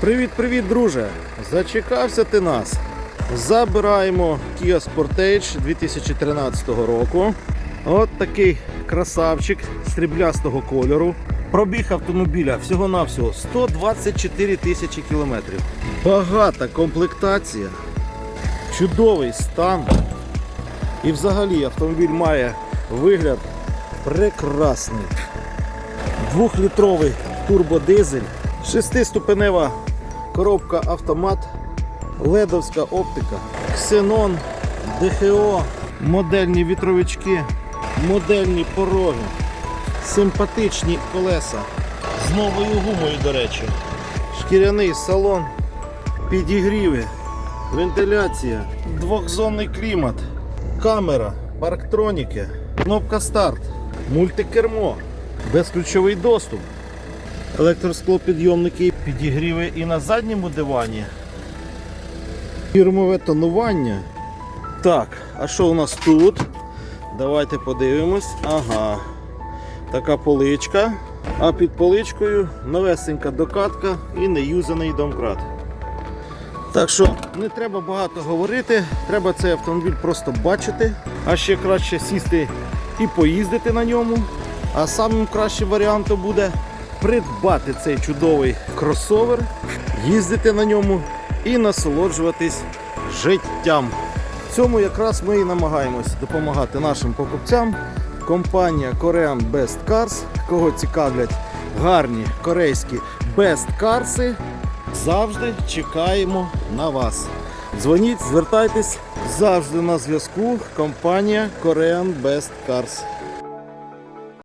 Привіт-привіт, друже! Зачекався ти нас. Забираємо Kia Sportage 2013 року. От такий красавчик сріблястого кольору. Пробіг автомобіля всього-навсього 124 тисячі кілометрів. Багата комплектація, чудовий стан. І взагалі автомобіль має вигляд прекрасний. Двохлітровий турбодизель, шестиступенева коробка автомат, ледовська оптика, ксенон, ДХО, модельні вітровички, модельні пороги, симпатичні колеса. З новою гумою, до речі, шкіряний салон, підігріви, вентиляція, двохзонний клімат, камера, парктроніки, кнопка старт, мультикермо, безключовий доступ, електросклопідйомники, підігріви і на задньому дивані. Фірмове тонування. Так, а що у нас тут? Давайте подивимось. Ага. Така поличка. А під поличкою новесенька докатка і неюзаний домкрат. Так що не треба багато говорити, треба цей автомобіль просто бачити, а ще краще сісти і поїздити на ньому. А самим кращим варіантом буде придбати цей чудовий кросовер, їздити на ньому і насолоджуватись життям. В цьому якраз ми і намагаємось допомагати нашим покупцям. Компанія Korean Best Cars, кого цікавлять гарні корейські Best Cars, завжди чекаємо на вас. Дзвоніть, звертайтесь завжди на зв'язку. Компанія Korean Best Cars.